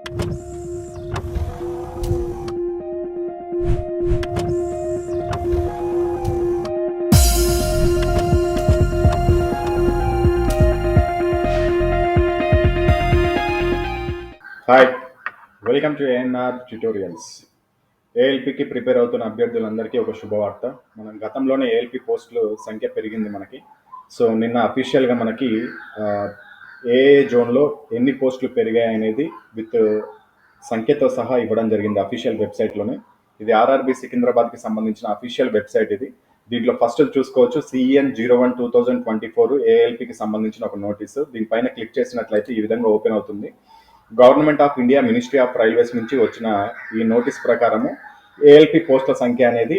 Hi welcome to ANR tutorials ఏఎల్పికి prepare అవుతున్న అభ్యర్థులందరికీ ఒక శుభవార్త. మనం గతంలోనే ఏఎల్పి పోస్టుల సంఖ్య పెరిగింది మనకి. సో నిన్న అఫీషియల్గా మనకి ఏ ఏ జోన్లో ఎన్ని పోస్టులు పెరిగాయి అనేది విత్ సంఖ్యతో సహా ఇవ్వడం జరిగింది అఫీషియల్ వెబ్సైట్లోనే. ఇది ఆర్ఆర్బి సికింద్రాబాద్కి సంబంధించిన అఫీషియల్ వెబ్సైట్ ఇది. దీంట్లో ఫస్ట్ చూసుకోవచ్చు CEN zero one two thousand twenty four ఏఎల్పికి సంబంధించిన ఒక నోటీసు. దీనిపైన క్లిక్ చేసినట్లయితే ఈ విధంగా ఓపెన్ అవుతుంది. Government of India ministry of railways నుంచి వచ్చిన ఈ నోటీస్ ప్రకారము ఏఎల్పి పోస్టుల సంఖ్య అనేది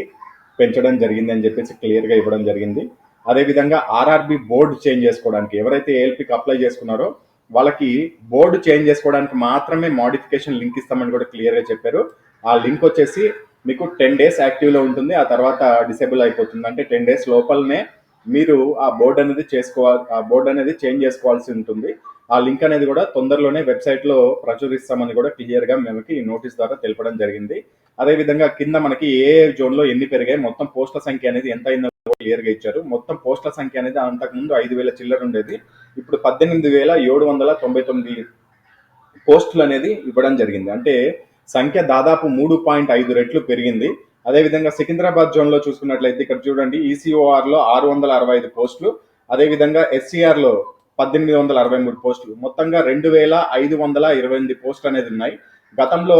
పెంచడం జరిగింది అని చెప్పేసి క్లియర్గా ఇవ్వడం జరిగింది. అదేవిధంగా ఆర్ఆర్బి బోర్డు చేంజ్ చేసుకోవడానికి ఎవరైతే ఏఎల్పికి అప్లై చేసుకున్నారో వాళ్ళకి బోర్డు చేంజ్ చేసుకోవడానికి మాత్రమే మోడిఫికేషన్ లింక్ ఇస్తామని కూడా క్లియర్గా చెప్పారు. ఆ లింక్ వచ్చేసి మీకు టెన్ డేస్ యాక్టివ్లో ఉంటుంది. ఆ తర్వాత డిసేబుల్ అయిపోతుంది. అంటే టెన్ డేస్ లోపలనే మీరు ఆ బోర్డు అనేది చేసుకోవాలి ఆ బోర్డు అనేది చేంజ్ చేసుకోవాల్సి ఉంటుంది. ఆ లింక్ అనేది కూడా తొందరలోనే వెబ్సైట్లో ప్రచురిస్తామని కూడా క్లియర్గా మనకి ఈ నోటీస్ ద్వారా తెలపడం జరిగింది. అదేవిధంగా కింద మనకి ఏ జోన్లో ఎన్ని పెరిగాయి మొత్తం పోస్టుల సంఖ్య అనేది ఎంత అయిందో క్లియర్గా ఇచ్చారు. మొత్తం పోస్టుల సంఖ్య అనేది అంతకుముందు ఐదు వేల చిల్లర ఉండేది. ఇప్పుడు పద్దెనిమిది వేల ఏడు వందల తొంభై తొమ్మిది పోస్టులు అనేది ఇవ్వడం జరిగింది. అంటే సంఖ్య దాదాపు మూడు పాయింట్ ఐదు రెట్లు పెరిగింది. అదేవిధంగా సికింద్రాబాద్ జోన్లో చూసుకున్నట్లయితే ఇక్కడ చూడండి ఈసీఓఆర్లో ఆరు వందల అరవై ఐదు పోస్టులు. అదేవిధంగా ఎస్సీఆర్లో పద్దెనిమిది వందల అరవై మూడు పోస్టులు. మొత్తంగా రెండు వేల ఐదు వందల ఇరవై ఎనిమిది పోస్టులు అనేది ఉన్నాయి. గతంలో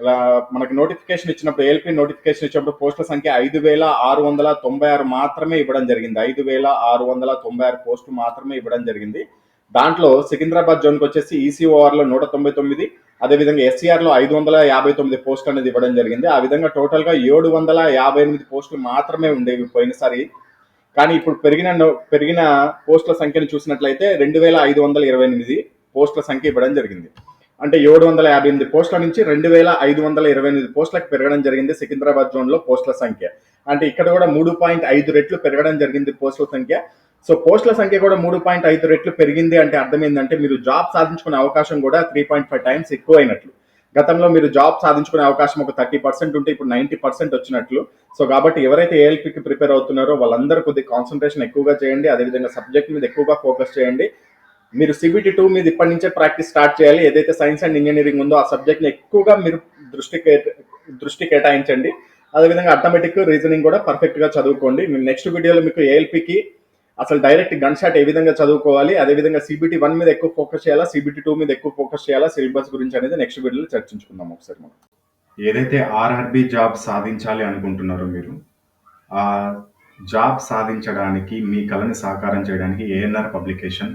ఇలా మనకి నోటిఫికేషన్ ఇచ్చినప్పుడు ఏఎల్పి నోటిఫికేషన్ ఇచ్చినప్పుడు పోస్టుల సంఖ్య ఐదు వేల ఆరు వందల తొంభై ఆరు మాత్రమే ఇవ్వడం జరిగింది. ఐదు వేల ఆరు వందల తొంభై ఆరు పోస్టులు మాత్రమే ఇవ్వడం జరిగింది. దాంట్లో సికింద్రాబాద్ జోన్కి వచ్చేసి ఈసీఓఆర్లో నూట తొంభై తొమ్మిది అదేవిధంగా ఎస్సీఆర్లో ఐదు వందల యాభై తొమ్మిది పోస్టులు అనేది ఇవ్వడం జరిగింది. ఆ విధంగా టోటల్గా ఏడు వందల యాభై ఎనిమిది పోస్టులు మాత్రమే ఉండేవి పోయినసారి. కానీ ఇప్పుడు పెరిగిన నో- పెరిగిన పోస్టుల సంఖ్యను చూసినట్లయితే రెండు వేల ఐదు వందల ఇరవై ఎనిమిది పోస్టుల సంఖ్య ఇవ్వడం జరిగింది. అంటే ఏడు వందల యాభై ఎనిమిది పోస్టుల నుంచి రెండు వేల ఐదు వందల ఇరవై ఎనిమిది పోస్టులకు పెరగడం జరిగింది సికింద్రాబాద్ జోన్లో పోస్టుల సంఖ్య. అంటే ఇక్కడ కూడా మూడు పాయింట్ ఐదు రెట్లు పెరగడం జరిగింది పోస్టుల సంఖ్య. సో పోస్టుల సంఖ్య కూడా మూడు పాయింట్ ఐదు రెట్లు పెరిగింది అంటే అర్థం ఏంటంటే మీరు జాబ్ సాధించుకునే అవకాశం కూడా త్రీ పాయింట్ ఫైవ్ టైమ్స్ ఎక్కువ అయినట్లు గతంలో మీరు జాబ్ సాధించుకునే అవకాశం ఒక థర్టీ పర్సెంట్ ఉంటే ఇప్పుడు నైంటీ పర్సెంట్ వచ్చినట్లు. సో కాబట్టి ఎవరైతే ఏఎల్పీకి ప్రిపేర్ అవుతున్నారో వాళ్ళందరూ కొద్దిగా కాన్సన్ట్రేషన్ ఎక్కువగా చేయండి అదేవిధంగా సబ్జెక్ట్ మీద ఎక్కువగా ఫోకస్ చేయండి. మీరు సిబిటి టూ మీద ఇప్పటి నుంచే ప్రాక్టీస్ స్టార్ట్ చేయాలి. ఏదైతే సైన్స్ అండ్ ఇంజనీరింగ్ ఉందో ఆ సబ్జెక్ట్ని ఎక్కువగా మీరు దృష్టి దృష్టి కేటాయించండి. అదేవిధంగా అర్థమెటిక్ రీజనింగ్ కూడా పర్ఫెక్ట్గా చదువుకోండి. మేము నెక్స్ట్ వీడియోలో మీకు ఏఎల్పికి అసలు డైరెక్ట్ గన్ షాట్ ఏ విధంగా చదువుకోవాలి? అదేవిధంగా సిబిటి వన్ మీద ఎక్కువ ఫోకస్ చేయాలా? సిబిటి టూ మీద ఎక్కువ ఫోకస్ చేయాలా? సిలబస్ గురించి అనేది నెక్స్ట్ వీడియోలో చర్చించుకుందాం ఒకసారి మనం. ఏదైతే ఆర్ఆర్బి జాబ్ సాధించాలి అనుకుంటున్నారో మీరు ఆ జాబ్ సాధించడానికి మీ కళని సాకారం చేయడానికి ఏఎన్ఆర్ పబ్లికేషన్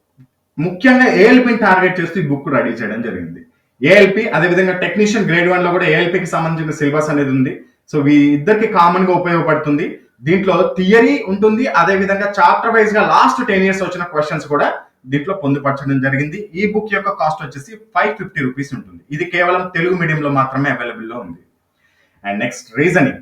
ముఖ్యంగా ఏఎల్పిని టార్గెట్ చేస్తూ ఈ బుక్ రెడీ చేయడం జరిగింది. ఏఎల్పి అదేవిధంగా టెక్నీషియన్ గ్రేడ్ వన్లో కూడా ఏఎల్పికి సంబంధించిన సిలబస్ అనేది ఉంది. సో వీ ఇద్దరికి కామన్గా ఉపయోగపడుతుంది. దీంట్లో థియరీ ఉంటుంది. అదే విధంగా చాప్టర్ వైజ్గా లాస్ట్ టెన్ ఇయర్స్ వచ్చిన క్వశ్చన్స్ కూడా దీంట్లో పొందుపరచడం జరిగింది. ఈ బుక్ యొక్క కాస్ట్ వచ్చేసి ఫైవ్ ఫిఫ్టీ రూపీస్ ఉంటుంది. ఇది కేవలం తెలుగు మీడియంలో మాత్రమే అవైలబుల్లో ఉంది. And next reasoning